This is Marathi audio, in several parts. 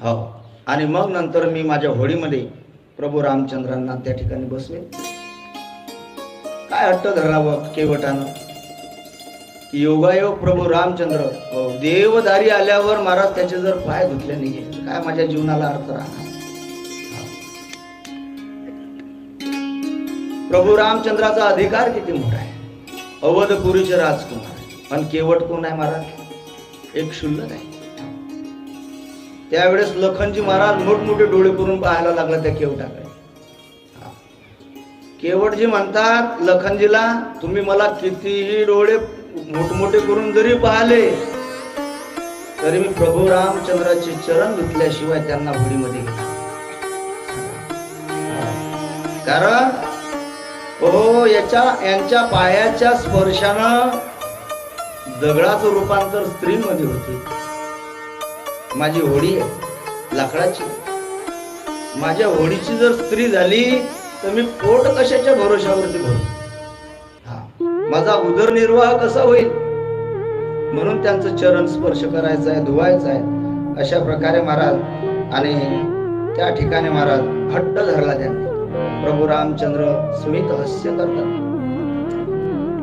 हो. आणि मग नंतर मी माझ्या होळीमध्ये प्रभू रामचंद्रांना त्या ठिकाणी बसवे काय हट्ट धरावं केवटानं? की योगायोग प्रभू रामचंद्र. देवधारी देवदारी आल्यावर महाराज त्याचे जर पाय धुतले नाहीये काय माझ्या जीवनाला अर्थ राहणार? हो. प्रभू रामचंद्राचा अधिकार किती मोठा आहे? अवधपुरीचे राजकुमार पण केवट कोण आहे महाराज? एक शुल्लक आहे. त्यावेळेस लखनजी महाराज मोठमोठे डोळे करून पाहायला लागला त्या केवटाकडे केवटजी म्हणतात लखनजीला तुम्ही मला कितीही डोळे मोठमोठे करून जरी पाहिले तरी मी प्रभू रामचंद्राचे चरण घेतल्याशिवाय त्यांना होळीमध्ये घेणार कारण हो याच्या यांच्या पायाच्या स्पर्शानं दगडाचं रूपांतर स्त्रीमध्ये होते. माझी होडी आहे लाकडाची. माझ्या होडीची जर स्त्री झाली तर मी पोट कशाच्या भरोशावरती भरू? हा माझा उदरनिर्वाह कसा होईल? म्हणून त्यांचं चरण स्पर्श करायचा आहे धुवायचा आहे. अशा प्रकारे महाराज आणि त्या ठिकाणी महाराज हट्ट धरला त्यांनी. प्रभू रामचंद्र स्मित हास्य करतात.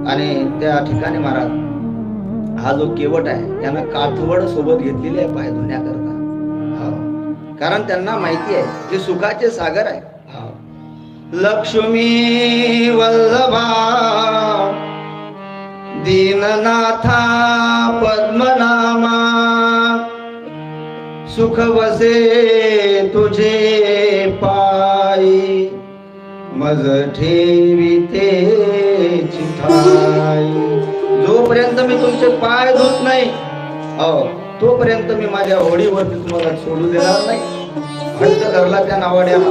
आणि त्या ठिकाणी महाराज हा जो केवट आहे त्यानं काठवड सोबत घेतलेली आहे पाय धुण्याकरता. कारण त्यांना माहिती आहे ते सुखाचे सागर आहे. लक्ष्मी वल्लभा दीननाथा पद्मनामा सुख वसे तुझे पायी मज ठेवी ते चिठाई. जोपर्यंत मी तुमचे पाय धुत नाही. अहो तोपर्यंत मी माझ्या होडीवरती तुम्हाला सोडू देणार नाही. हट्ट धरला त्या नावाड्याला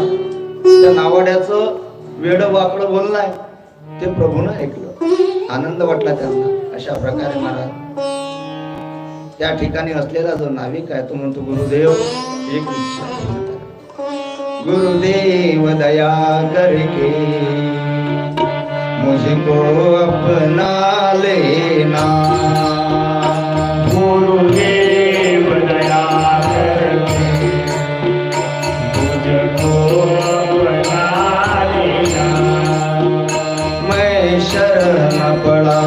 त्या नावाड्याचं वेड वाकड बोललाय. ते प्रभून ऐकलं. आनंद वाटला त्यांना. अशा प्रकारे महाराज त्या ठिकाणी असलेला जो नाविक आहे तो म्हणतो गुरुदेव एक इच्छा मुझको अपना लेना। गुरुदेव दया मुझको अपना मैं शरण पड़ा